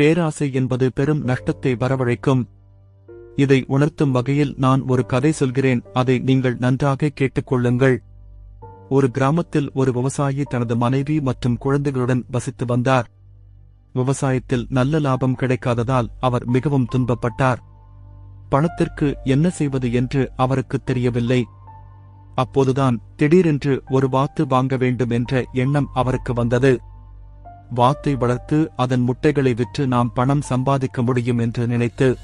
பேராசை என்பது பெரும் நஷ்டத்தை வரவழைக்கும். இதை உணர்த்தும் வகையில் நான் ஒரு கதை சொல்கிறேன் அதை நீங்கள் நன்றாக கேட்டுக்கொள்ளுங்கள். ஒரு கிராமத்தில் ஒரு விவசாயி தனது மனைவி மற்றும் குழந்தைகளுடன் வசித்து வந்தார். விவசாயத்தில் நல்ல லாபம் கிடைக்காததால் அவர் மிகவும் துன்பப்பட்டார். பணத்திற்கு என்ன செய்வது என்று அவருக்கு தெரியவில்லை. அப்போதுதான் திடீரென்று ஒரு வாத்து வாங்க வேண்டும் என்ற எண்ணம் அவருக்கு வந்தது. வாத்தை வளர்த்து அதன் முட்டைகளை விற்று நாம் பணம் சம்பாதிக்க முடியும் என்று நினைத்து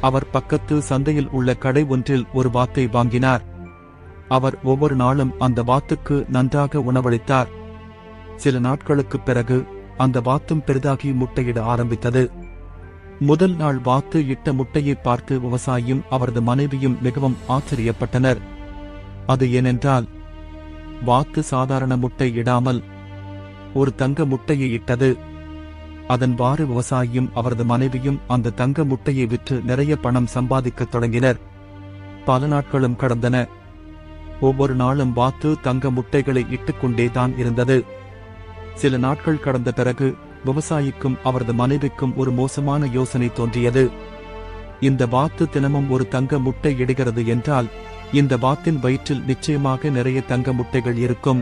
அவர் பக்கத்து சந்தையில் உள்ள கடை ஒன்றில் ஒரு வாத்தை வாங்கினார். அவர் ஒவ்வொரு நாளும் அந்த வாத்துக்கு நன்றாக உணவளித்தார். சில நாட்களுக்குப் பிறகு அந்த வாத்தும் பெரிதாகி முட்டையிட ஆரம்பித்தது. முதல் நாள் வாத்து இட்ட முட்டையை பார்த்து விவசாயியும் அவரது மனைவியும் மிகவும் ஆச்சரியப்பட்டனர். அது ஏனென்றால் வாத்து சாதாரண முட்டை இடாமல் ஒரு தங்க முட்டையை இட்டது. அதன் வாறு விவசாயியும் அவரது மனைவியும் அந்த தங்க முட்டையை விற்று நிறைய பணம் சம்பாதிக்கத் தொடங்கினர். பல நாட்களும் கடந்தன. ஒவ்வொரு நாளும் வாத்து தங்க முட்டைகளை இட்டுக்கொண்டே தான் இருந்தது. சில நாட்கள் கடந்த பிறகு விவசாயிக்கும் அவரது மனைவிக்கும் ஒரு மோசமான யோசனை தோன்றியது. இந்த வாத்து தினமும் ஒரு தங்க முட்டை இடுகிறது என்றால் இந்த வாத்தின் வயிற்றில் நிச்சயமாக நிறைய தங்க முட்டைகள் இருக்கும்.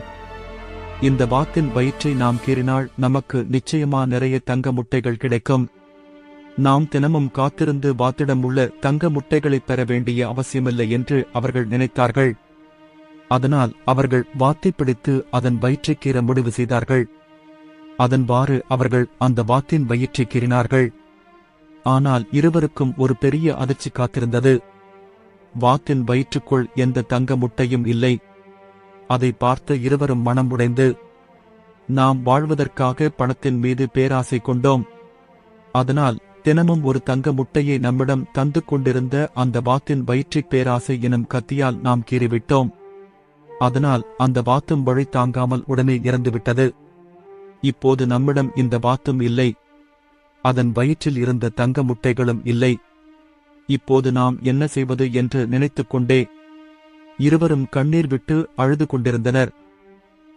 இந்த வாத்தின் வயிற்றை நாம் கீறினால் நமக்கு நிச்சயமா நிறைய தங்க முட்டைகள் கிடைக்கும். நாம் தினமும் காத்திருந்து வாத்திடம் உள்ள தங்க முட்டைகளை பெற வேண்டிய அவசியமில்லை என்று அவர்கள் நினைத்தார்கள். அதனால் அவர்கள் வாத்தை பிடித்து அதன் வயிற்றை கீற முடிவு செய்தார்கள். அதன்வாறு அவர்கள் அந்த வாத்தின் வயிற்றை கீறினார்கள். ஆனால் இருவருக்கும் ஒரு பெரிய அதிர்ச்சி காத்திருந்தது. வாத்தின் வயிற்றுக்குள் எந்த தங்க முட்டையும் இல்லை. அதை பார்த்த இருவரும் மனம் உடைந்து நாம் வாழ்வதற்காக பணத்தின் மீது பேராசை கொண்டோம். அதனால் தினமும் ஒரு தங்க முட்டையை நம்மிடம் தந்து கொண்டிருந்த அந்த வாத்தின் வயிற்றிக் பேராசை எனும் கத்தியால் நாம் கீறிவிட்டோம். அதனால் அந்த வாத்தும் வழி தாங்காமல் உடனே இறந்துவிட்டது. இப்போது நம்மிடம் இந்த வாத்தும் இல்லை. அதன் வயிற்றில் இருந்த தங்க முட்டைகளும் இல்லை. இப்போது நாம் என்ன செய்வது என்று நினைத்துக் கொண்டே இருவரும் கண்ணீர் விட்டு அழுது கொண்டிருந்தனர்.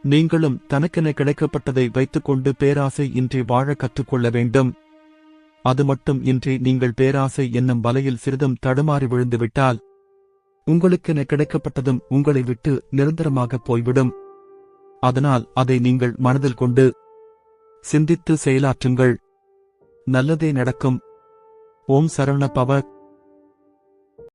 நீங்களும் தனக்கென கிடைக்கப்பட்டதை வைத்துக்கொண்டு பேராசை இன்றி வாழ கற்றுக்கொள்ள வேண்டும். அது மட்டும் இன்றி நீங்கள் பேராசை என்னும் வலையில் சிறிதும் தடுமாறி விழுந்துவிட்டால் உங்களுக்கென கிடைக்கப்பட்டதும் உங்களை விட்டு நிரந்தரமாக போய்விடும். அதனால் அதை நீங்கள் மனதில் கொண்டு சிந்தித்து செயலாற்றுங்கள். நல்லதே நடக்கும். ஓம் சரவண பவ